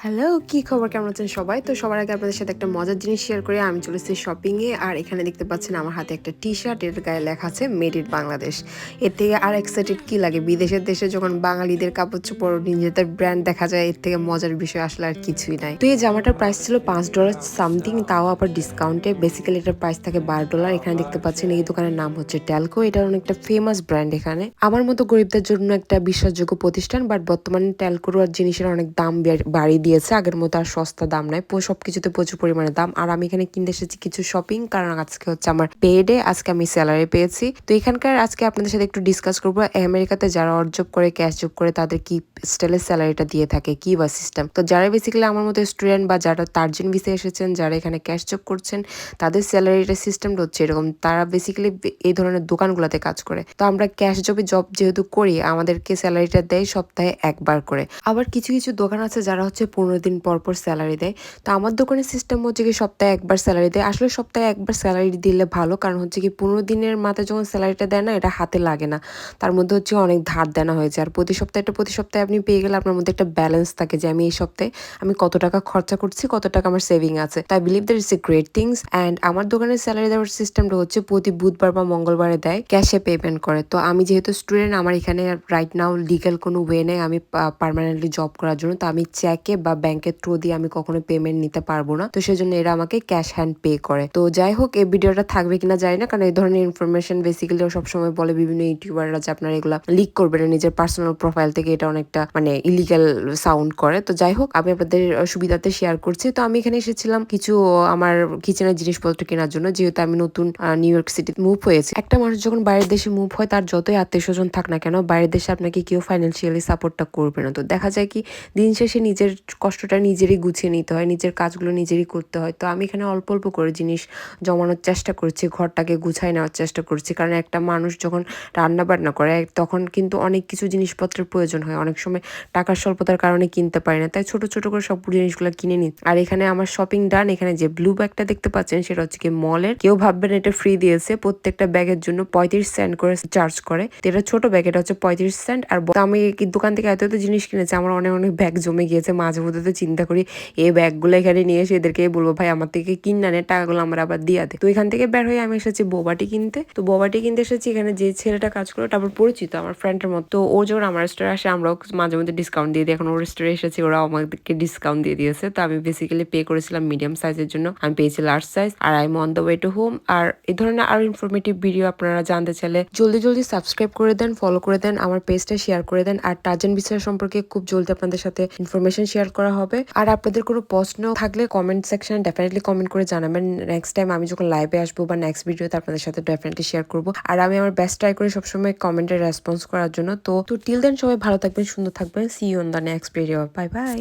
Hello, কি খবর? কেমন আছেন সবাই? তো সবার আগে আপনাদের সাথে একটা মজার জিনিস শেয়ার করে। আমি চলেছি শপিং এ, আর এখানে দেখতে পাচ্ছেন আমার হাতে একটা টি শার্ট এর গায়ে লেখা আছে মেড ইন বাংলাদেশ এর থেকে আর এক্সাইটেড কি লাগে? বিদেশের দেশে যখন বাঙালিদের কাপড় চোপড় নিজেদের ব্র্যান্ড দেখা যায়, এর থেকে মজার বিষয় আসলে আর কিছুই নাই। তো এই জামাটার প্রাইস ছিল পাঁচ ডলার সামথিং তাও আবার ডিসকাউন্টে বেসিক্যালি এটার প্রাইস থাকে বারো ডলার এখানে দেখতে পাচ্ছেন এই দোকানের নাম হচ্ছে ট্যালকো এটা অনেকটা ফেমাস ব্র্যান্ড এখানে। আমার মতো গরিবদের জন্য একটা বিশ্বাসযোগ্য প্রতিষ্ঠান বাট বর্তমানে ট্যালকোর জিনিসের অনেক দাম বেড়- বাড়িয়ে দিয়েছে, আগের মতো আর সস্তা দাম নাই। সব কিছুতে প্রচুর পরিমাণে দাম। আর আমি এখানে কিনতে এসেছি কিছু শপিং কারণ আজকে হচ্ছে আমার পে ডে আজকে আমি স্যালারি পেয়েছি। তো এখানকার আজকে আপনাদের সাথে একটু ডিসকাস করব, আমেরিকাতে যারা অর্জ করে ক্যাশ জব করে, তাদের কি স্টাইলের স্যালারিটা দিয়ে থাকে, কি বা সিস্টেম তো যারা বেসিক্যালি আমার মতো স্টুডেন্ট বা যারা তার্জিন ভিসে এসেছেন, যারা এখানে ক্যাশ জব করছেন, তাদের স্যালারিটা সিস্টেমটা হচ্ছে এরকম। তারা বেসিক্যালি এই ধরনের দোকানগুলোতে কাজ করে। তো আমরা ক্যাশ জবে জব যেহেতু করি, আমাদেরকে স্যালারিটা দেয় সপ্তাহে একবার করে। আবার কিছু কিছু দোকান আছে যারা হচ্ছে পনেরো দিন পর পর স্যালারি দেয়। তো আমার দোকানের সিস্টেম হচ্ছে কি সপ্তাহে একবার স্যালারি দেয়। আসলে সপ্তাহে একবার স্যালারি দিলে ভালো, কারণ হচ্ছে কি পনেরো দিনের মাথায় যখন স্যালারিটা দেয় না, এটা হাতে লাগে না। তার মধ্যে হচ্ছে অনেক ধার দেনা হয়েছে আর প্রতি সপ্তাহে একটা, প্রতি সপ্তাহে আপনি পেয়ে গেলে আপনার মধ্যে একটা ব্যালেন্স থাকে যে আমি এই সপ্তাহে আমি কত টাকা খরচা করছি, কত টাকা আমার সেভিং আছে। তাই believe that is a great things and আমার দোকানের স্যালারি দেওয়ার সিস্টেমটা হচ্ছে প্রতি বুধবার বা মঙ্গলবারে দেয় ক্যাশে পেমেন্ট করে। তো আমি যেহেতু স্টুডেন্ট আমার এখানে রাইট নাও লিগাল কোনো ওয়ে নেই আমি পার্মানেন্টলি জব করার জন্য। তো আমি চেকে বা ব্যাংকের থ্রু দিয়ে আমি কখনো পেমেন্ট নিতে পারব না। তো সেজন্য এরা আমাকে ক্যাশ হ্যান্ড পে করে। তো যাই হোক, এই ভিডিওটা থাকবে কিনা জানি না, কারণ এই ধরনের ইনফরমেশন বেসিক্যালি সবসময় বলে বিভিন্ন ইউটিউবাররা যে আপনারা এগুলা লিক করবেন নিজের পার্সোনাল প্রোফাইল থেকে এটা অনেকটা মানে ইলিগাল সাউন্ড করে। তো যাই হোক, আমি আপনাদের সুবিধাতে শেয়ার করছি। তো আমি এখানে এসেছিলাম কিছু আমার কিচেনের জিনিসপত্র কেনার জন্য, যেহেতু আমি নতুন নিউ ইয়র্ক সিটি মুভ হয়েছি। একটা মানুষ যখন বাইরের দেশে মুভ হয়, তার যতই আত্মীয় স্বজন থাক না কেন, বাইরের দেশে আপনাকে কেউ ফাইন্যান্সিয়ালি সাপোর্টটা করবে না। তো দেখা যায় কি, দিন শেষে নিজের কষ্টটা নিজেরই গুছিয়ে নিতে হয়, নিজের কাজগুলো নিজেরই করতে হয়। তো আমি এখানে অল্প অল্প করে জিনিস জমানোর চেষ্টা করছি, ঘরটাকে গুছাই নেওয়ার চেষ্টা করছি। কারণ একটা মানুষ যখন রান্না বান্না করে তখন কিন্তু অনেক কিছু জিনিসপত্রের প্রয়োজন হয়। অনেক সময় টাকার স্বল্পতার কারণে কিনতে পারি না। তাই ছোট ছোট করে সব জিনিসগুলো কিনে নিই। আর এখানে আমার শপিং ডান এখানে যে ব্লু ব্যাগটা দেখতে পাচ্ছেন, সেটা হচ্ছে কি মলের কেউ ভাববেন এটা ফ্রি দিয়েছে, প্রত্যেকটা ব্যাগের জন্য পঁয়ত্রিশ সেন্ট করে চার্জ করে। এটা ছোট ব্যাগ এটা হচ্ছে পঁয়ত্রিশ সেন্ট আর আমি দোকান থেকে এত এত জিনিস কিনেছি, আমার অনেক অনেক ব্যাগ জমে গিয়েছে, মাঝে মধ্যে তো চিন্তা করি এই ব্যাগগুলো এখানে নিয়ে এসে এদেরকে বলব, ভাই, আমার থেকে কিন না, নে টাকাগুলো আমার আবার দিয়ে তো এখান থেকে বের হয়ে আমি এসেছি বোবাটি কিনতে। তো বোবাটি কিনতে এসেছি, এখানে যে ছেলেটা কাজ করে তারপর পরিচিত আমার ফ্রেন্ডের মতো। তো ও যখন আমার রেস্টোরে আসে আমরাও মাঝে মধ্যে ডিসকাউন্ট দিয়ে দিই। এখন ওর স্টোরে এসেছি, ওরা আমাদেরকে ডিসকাউন্ট দিয়ে দিয়েছে। তো আমি বেসিক্যালি পে করেছিলাম মিডিয়াম সাইজের জন্য। আমি পেয়েছি large size R I on the way to home আর এই ধরনের আরও ইনফরমেটিভ ভিডিও আপনারা জানতে চাইলে জলদি জলদি সাবস্ক্রাইব করে দেন ফলো করে দেন, আমার পেজটা শেয়ার করে দেন। আর টার্জেন বিষয় সম্পর্কে খুব জলদি আপনাদের সাথে ইনফরমেশন শেয়ার করা হবে। আর আপনাদের কোনো প্রশ্ন থাকলে কমেন্ট সেকশনে ডেফিনেটলি কমেন্ট করে জানাবেন। নেক্সট টাইম আমি যখন লাইভে আসব বা নেক্সট ভিডিওতে আপনাদের সাথে ডেফিনেটলি শেয়ার করব। আর আমি আমার বেস্ট ট্রাই করি সবসময় কমেন্টের রেসপন্স করার জন্য। তো তো টিল দেন সবাই ভালো থাকবেন, সুন্দর থাকবেন। See on the next video bye bye